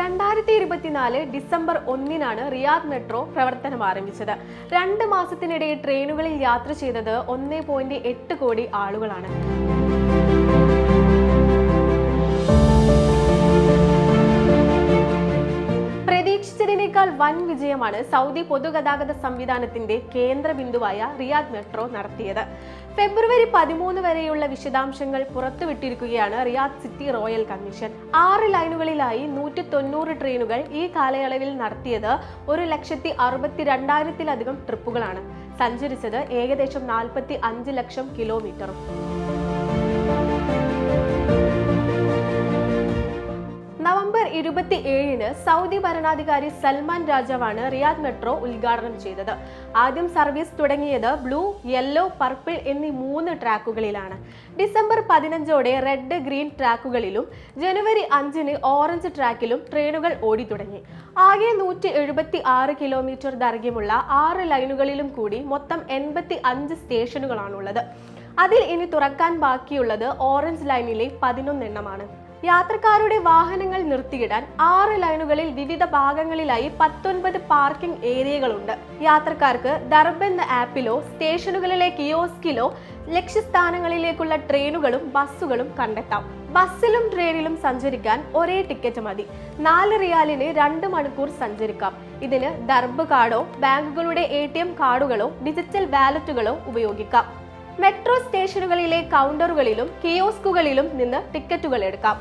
രണ്ടായിരത്തി ഇരുപത്തിനാല് ഡിസംബർ ഒന്നിനാണ് റിയാദ് മെട്രോ പ്രവർത്തനം ആരംഭിച്ചത്. രണ്ട് മാസത്തിനിടെ ട്രെയിനുകളിൽ യാത്ര ചെയ്തത് ഒന്ന് കോടി ആളുകളാണ്. പ്രതീക്ഷിച്ചതിനേക്കാൾ വൻ വിജയമാണ് സൗദി പൊതുഗതാഗത സംവിധാനത്തിന്റെ കേന്ദ്ര ബിന്ദുവായ റിയാദ് മെട്രോ നടത്തിയത്. ഫെബ്രുവരി പതിമൂന്ന് വരെയുള്ള വിശദാംശങ്ങൾ പുറത്തുവിട്ടിരിക്കുകയാണ് റിയാദ് സിറ്റി റോയൽ കമ്മീഷൻ. ആറ് ലൈനുകളിലായി നൂറ്റി തൊണ്ണൂറ് ട്രെയിനുകൾ ഈ കാലയളവിൽ നടത്തിയത് ഒരു ലക്ഷത്തി അറുപത്തി രണ്ടായിരത്തിലധികം ട്രിപ്പുകളാണ്. സഞ്ചരിച്ചത് ഏകദേശം നാൽപ്പത്തി അഞ്ച് ലക്ഷം കിലോമീറ്ററും. ഇരുപത്തി ഏഴിന് സൗദി ഭരണാധികാരി സൽമാൻ രാജാവാണ് റിയാദ് മെട്രോ ഉദ്ഘാടനം ചെയ്തത്. ആദ്യം സർവീസ് തുടങ്ങിയത് ബ്ലൂ യെല്ലോ പർപ്പിൾ എന്നീ മൂന്ന് ട്രാക്കുകളിലാണ്. ഡിസംബർ പതിനഞ്ചോടെ റെഡ് ഗ്രീൻ ട്രാക്കുകളിലും ജനുവരി അഞ്ചിന് ഓറഞ്ച് ട്രാക്കിലും ട്രെയിനുകൾ ഓടി തുടങ്ങി. ആകെ നൂറ്റി എഴുപത്തി ആറ് കിലോമീറ്റർ ദൈർഘ്യമുള്ള ആറ് ലൈനുകളിലും കൂടി മൊത്തം എൺപത്തി അഞ്ച് സ്റ്റേഷനുകളാണുള്ളത്. അതിൽ ഇനി തുറക്കാൻ ബാക്കിയുള്ളത് ഓറഞ്ച് ലൈനിലെ പതിനൊന്നെണ്ണമാണ്. യാത്രക്കാരുടെ വാഹനങ്ങൾ നിർത്തിയിടാൻ ആറ് ലൈനുകളിൽ വിവിധ ഭാഗങ്ങളിലായി പത്തൊൻപത് പാർക്കിംഗ് ഏരിയകളുണ്ട്. യാത്രക്കാർക്ക് ദർബ് എന്ന ആപ്പിലോ സ്റ്റേഷനുകളിലെ കിയോസ്കിലോ ലക്ഷ്യസ്ഥാനങ്ങളിലേക്കുള്ള ട്രെയിനുകളും ബസ്സുകളും കണ്ടെത്താം. ബസ്സിലും ട്രെയിനിലും സഞ്ചരിക്കാൻ ഒരേ ടിക്കറ്റ് മതി. നാല് റിയാലിന് രണ്ട് മണിക്കൂർ സഞ്ചരിക്കാം. ഇതിന് ദർബ് കാർഡോ ബാങ്കുകളുടെ എ കാർഡുകളോ ഡിജിറ്റൽ വാലറ്റുകളോ ഉപയോഗിക്കാം. മെട്രോ സ്റ്റേഷനുകളിലെ കൗണ്ടറുകളിലും കിയോസ്കുകളിലും നിന്ന് ടിക്കറ്റുകൾ എടുക്കാം.